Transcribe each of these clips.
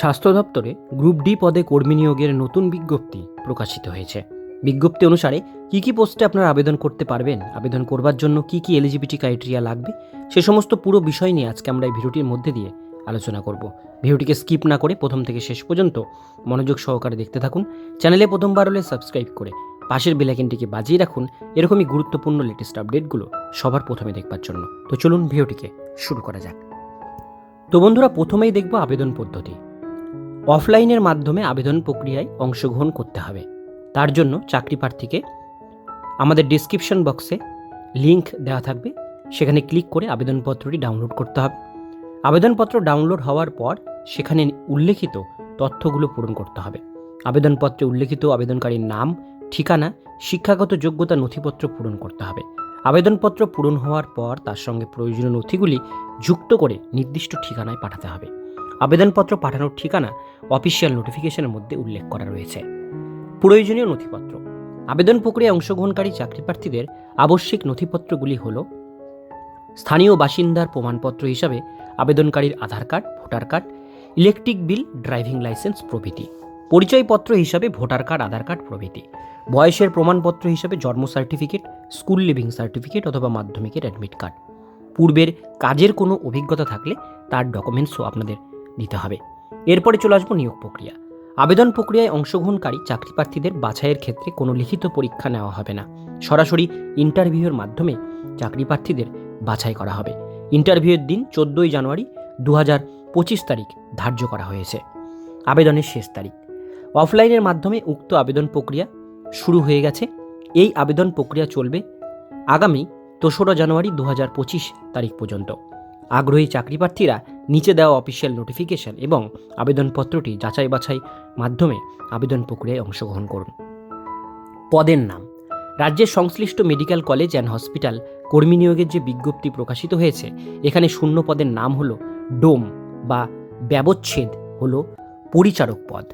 স্বাস্থ্য দপ্তরে group D পদে কর্মী নিয়োগের নতুন বিজ্ঞপ্তি প্রকাশিত হয়েছে। বিজ্ঞপ্তি অনুসারে কি কি পোস্টে আপনারা আবেদন করতে পারবেন, আবেদন করবার জন্য কি কি এলিজিবিলিটি ক্রাইটেরিয়া লাগবে, সে সমস্ত পুরো বিষয় নিয়ে আজকে আমরা এই ভিডিওটির মধ্যে দিয়ে আলোচনা করব। ভিডিওটিকে স্কিপ না করে প্রথম থেকে শেষ পর্যন্ত মনোযোগ সহকারে দেখতে থাকুন, চ্যানেলে প্রথমবার হলে সাবস্ক্রাইব করে পাশের বেলাইকেনটিকে বাজিয়ে রাখুন, এরকমই গুরুত্বপূর্ণ লেটেস্ট আপডেটগুলো সবার প্রথমে দেখবার জন্য। তো চলুন ভিডিওটিকে শুরু করা যাক। তো বন্ধুরা, প্রথমেই দেখব আবেদন পদ্ধতি। অফলাইনের মাধ্যমে আবেদন প্রক্রিয়ায় অংশগ্রহণ করতে হবে। তার জন্য চাকরি প্রার্থীকে আমাদের ডিসক্রিপশন বক্সে লিংক দেওয়া থাকবে। সেখানে ক্লিক করে আবেদনপত্রটি ডাউনলোড করতে হবে। আবেদনপত্র ডাউনলোড হওয়ার পর সেখানে উল্লেখিত তথ্যগুলো পূরণ করতে হবে। আবেদনপত্রে উল্লেখিত আবেদনকারীর নাম, ঠিকানা, শিক্ষাগত যোগ্যতা নথিপত্র পূরণ করতে হবে। আবেদনপত্র পূরণ হওয়ার পর তার সঙ্গে প্রয়োজনীয় নথিগুলি যুক্ত করে নির্দিষ্ট ঠিকানায় পাঠাতে হবে। আবেদনপত্র পাঠানোর ঠিকানা অফিসিয়াল নোটিফিকেশনের মধ্যে উল্লেখ করা রয়েছে। প্রয়োজনীয় নথিপত্র। আবেদন প্রক্রিয়ায় অংশগ্রহণকারী চাকরি প্রার্থীদের আবশ্যিক নথিপত্রগুলি হল স্থানীয় বাসিন্দার প্রমাণপত্র হিসাবে আবেদনকারীর Aadhaar card, voter card electric bill driving licence প্রভৃতি। পরিচয়পত্র হিসাবে ভোটার কার্ড, আধার কার্ড প্রভৃতি। বয়সের প্রমাণপত্র হিসাবে জন্ম সার্টিফিকেট স্কুল লিভিং সার্টিফিকেট অথবা মাধ্যমিকের অ্যাডমিট কার্ড পূর্বের কাজের কোনো অভিজ্ঞতা থাকলে তার ডকুমেন্টসও আপনাদের দিতে হবে। এরপরে চলে আসব নিয়োগ প্রক্রিয়া। আবেদন প্রক্রিয়ায় অংশগ্রহণকারী চাকরি প্রার্থীদের বাছাইয়ের ক্ষেত্রে কোনো লিখিত পরীক্ষা নেওয়া হবে না। সরাসরি ইন্টারভিউয়ের মাধ্যমে চাকরি প্রার্থীদের বাছাই করা হবে। ইন্টারভিউয়ের দিন চোদ্দোই জানুয়ারি দু হাজার পঁচিশ তারিখ ধার্য করা হয়েছে। আবেদনের শেষ তারিখ। অফলাইনের মাধ্যমে উক্ত আবেদন প্রক্রিয়া শুরু হয়ে গেছে। এই আবেদন প্রক্রিয়া চলবে আগামী দোসরা জানুয়ারি দু হাজার পঁচিশ তারিখ পর্যন্ত। আগ্রহী চাকরি প্রার্থীরা নিচে দেওয়া অফিসিয়াল নোটিফিকেশন এবং আবেদনপত্রটি যাচাই বাছাই মাধ্যমে আবেদন প্রক্রিয়ায় অংশগ্রহণ করুন। পদের নাম। রাজ্যের সংশ্লিষ্ট মেডিকেল কলেজ অ্যান্ড হসপিটাল কর্মী নিয়োগের যে বিজ্ঞপ্তি প্রকাশিত হয়েছে, এখানে শূন্য পদের নাম হলো ডোম বা ব্যবচ্ছেদ হল পরিচারক পদ।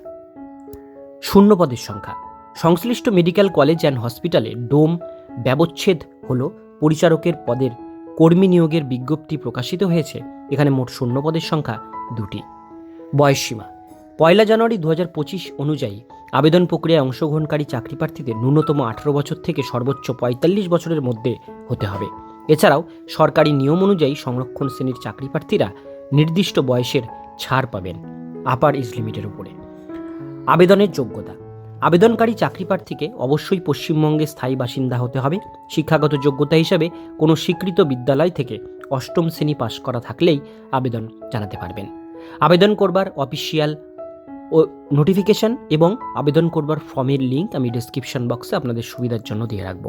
শূন্য পদের সংখ্যা। সংশ্লিষ্ট মেডিকেল কলেজ অ্যান্ড হসপিটালে ডোম ব্যবচ্ছেদ হল পরিচারকের পদের কর্মী নিয়োগের বিজ্ঞপ্তি প্রকাশিত হয়েছে। এখানে মোট শূন্য পদের সংখ্যা দুটি। বয়সসীমা পয়লা জানুয়ারি দু হাজার পঁচিশ অনুযায়ী আবেদন প্রক্রিয়ায় অংশগ্রহণকারী চাকরি প্রার্থীদের ন্যূনতম আঠারো বছর থেকে সর্বোচ্চ পঁয়তাল্লিশ বছরের মধ্যে হতে হবে। এছাড়াও সরকারি নিয়ম অনুযায়ী সংরক্ষণ শ্রেণির চাকরি প্রার্থীরা নির্দিষ্ট বয়সের ছাড় পাবেন। আপার ইজ লিমিটের উপরে। আবেদনের যোগ্যতা। আবেদনকারী চাকরি প্রার্থীকে অবশ্যই পশ্চিমবঙ্গে স্থায়ী বাসিন্দা হতে হবে। শিক্ষাগত যোগ্যতা হিসাবে কোনো স্বীকৃত বিদ্যালয় থেকে অষ্টম শ্রেণি পাশ করা থাকলেই আবেদন জানাতে পারবেন। আবেদন করবার অফিসিয়াল ও নোটিফিকেশন এবং আবেদন করবার ফর্মের লিঙ্ক আমি ডিসক্রিপশন বক্সে আপনাদের সুবিধার জন্য দিয়ে রাখব।